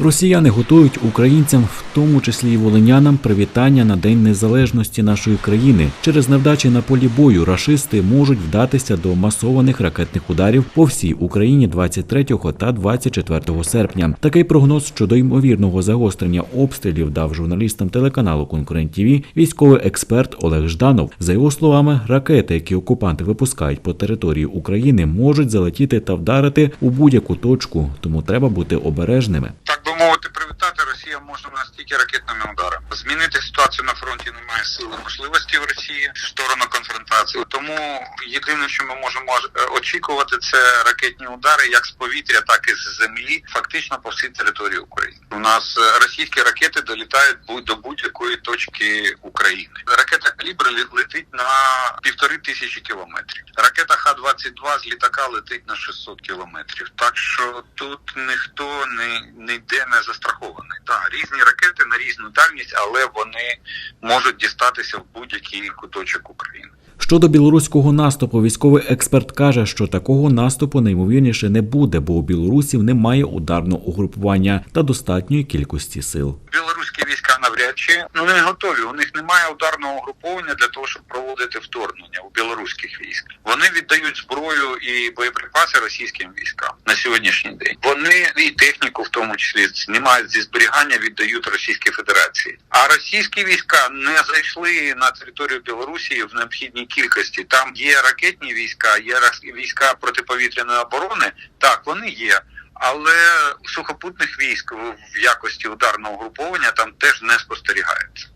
Росіяни готують українцям, в тому числі і волинянам, привітання на День Незалежності нашої країни. Через невдачі на полі бою рашисти можуть вдатися до масованих ракетних ударів по всій Україні 23 та 24 серпня. Такий прогноз щодо ймовірного загострення обстрілів дав журналістам телеканалу Конкурент ТІВІ військовий експерт Олег Жданов. За його словами, ракети, які окупанти випускають по території України, можуть залетіти та вдарити у будь-яку точку, тому треба бути обережними. Так би мовити, Росія може настільки ракетними ударами. Змінити ситуацію на фронті немає сили можливості в Росії в сторону конфронтації. Тому єдине, що ми можемо е, очікувати, це ракетні удари як з повітря, так і з землі, фактично по всій території України. У нас е, російські ракети долітають до будь-якої точки України. Ракета калібр летить на півтори тисячі кілометрів. Ракета Х-22 з літака летить на 600 кілометрів. Так що тут ніхто не, ніде не застрахований. Так, різні ракети на різну дальність, але вони можуть дістатися в будь-який куточок України. Щодо білоруського наступу, військовий експерт каже, що такого наступу наймовірніше не буде, бо у білорусів немає ударного угрупування та достатньої кількості сил. Навряд чи ну не готові. У них немає ударного угруповання для того, щоб проводити вторгнення у білоруських військ. Вони віддають зброю і боєприпаси російським військам на сьогоднішній день. Вони і техніку, в тому числі, знімають зі зберігання, віддають Російській Федерації. А російські війська не зайшли на територію Білорусі в необхідній кількості. Там є ракетні війська, є війська протиповітряної оборони. Так, вони є. Але сухопутних військ в- якості ударного груповання там теж не спостерігається.